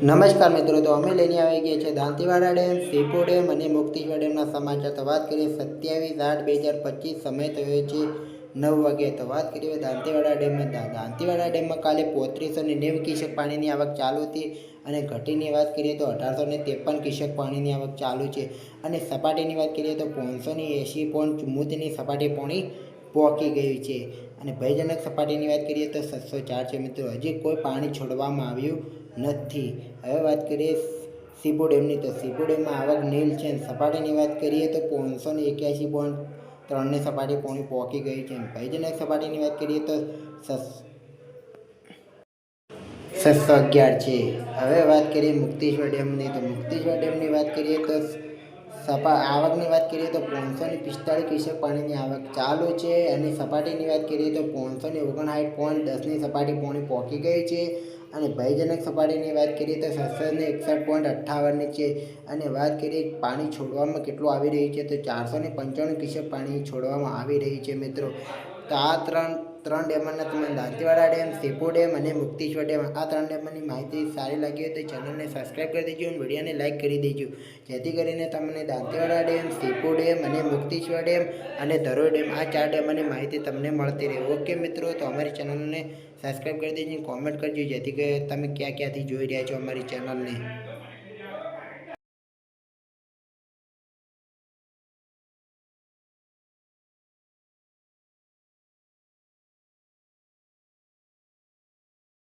નમસ્કાર મિત્રો, તો અમે લઈને આવી ગયા છે દાંતીવાડા ડેમ સીપો ડેમ અને મુક્તિશ્વર ડેમના સમાચાર. તો વાત કરીએ સત્યાવીસ આઠ બે હજાર પચીસ સમય થયો છે નવ વાગે તો વાત કરીએ દાંતીવાડા ડેમમાં દાંતીવાડા ડેમમાં કાલે પોત્રીસો ને નેવું ક્યુસેક પાણીની આવક ચાલુ હતી અને ઘટીની વાત કરીએ તો અઢારસો ને ત્રેપન ક્યુસેક પાણીની આવક ચાલુ છે. અને સપાટીની વાત કરીએ તો પાંચસો ને એંશી પોઈન્ટ ચુમ્મોતેરની સપાટી પાણી પહોંચી ગયું છે. અને ભયજનક સપાટીની વાત કરીએ તો સાતસો ચાર છે મિત્રો. હજી કોઈ પાણી છોડવામાં આવ્યું નથી. હવે વાત કરીએ સીપુ ડેમની. તો સીપુ ડેમમાં આવક નીલ છે. સપાટીની વાત કરીએ તો પાંચસો ને એક્યાસી પોઈન્ટ ત્રણની સપાટી પોણી પહોંચી ગઈ છે. ભયજનક સપાટીની વાત કરીએ તો છસો અગિયાર છે. હવે વાત કરીએ મુક્તેશ્વર ડેમની. તો મુક્તેશ્વર ડેમની વાત કરીએ તો સપા, આવકની વાત કરીએ તો પાંચસો ને પિસ્તાળીસ ક્યુસેક પાણીની આવક ચાલુ છે અને સપાટીની વાત કરીએ તો પાંચસો ને ઓગણસાઠ પોઈન્ટ દસની સપાટી પોણી પહોંચી ગઈ છે અને ભયજનક સપાટીની વાત કરીએ તો સાતસો ને એકસઠ પોઈન્ટ અઠ્ઠાવનની છે અને વાત કરીએ પાણી છોડવામાં કેટલું આવી રહ્યું છે તો ચારસો ને પંચાણું ક્યુસેક પાણી છોડવામાં આવી રહ્યું છે મિત્રો. તો આ ત્રણ ત્રણ ડેમોના તમે દાંતીવાડા ડેમ, સેપો ડેમ અને મુક્તિશ્વર ડેમ. આ ત્રણ ડેમની માહિતી સારી લાગી હોય તો ચેનલને સબસ્ક્રાઈબ કરી દેજો અને વિડીયોને લાઇક કરી દેજો. જેથી કરીને તમને દાંતીવાડા ડેમ, સેપો ડેમ અને મુક્તિશ્વર ડેમ અને ધરોઈ ડેમ આ ચાર ડેમોની માહિતી તમને મળતી રહે. ઓકે મિત્રો, તો અમારી ચેનલને સબસ્ક્રાઈબ કરી દેજો કોમેન્ટ કરજો જેથી કે તમે ક્યાં ક્યાંથી જોઈ રહ્યા છો અમારી ચેનલને.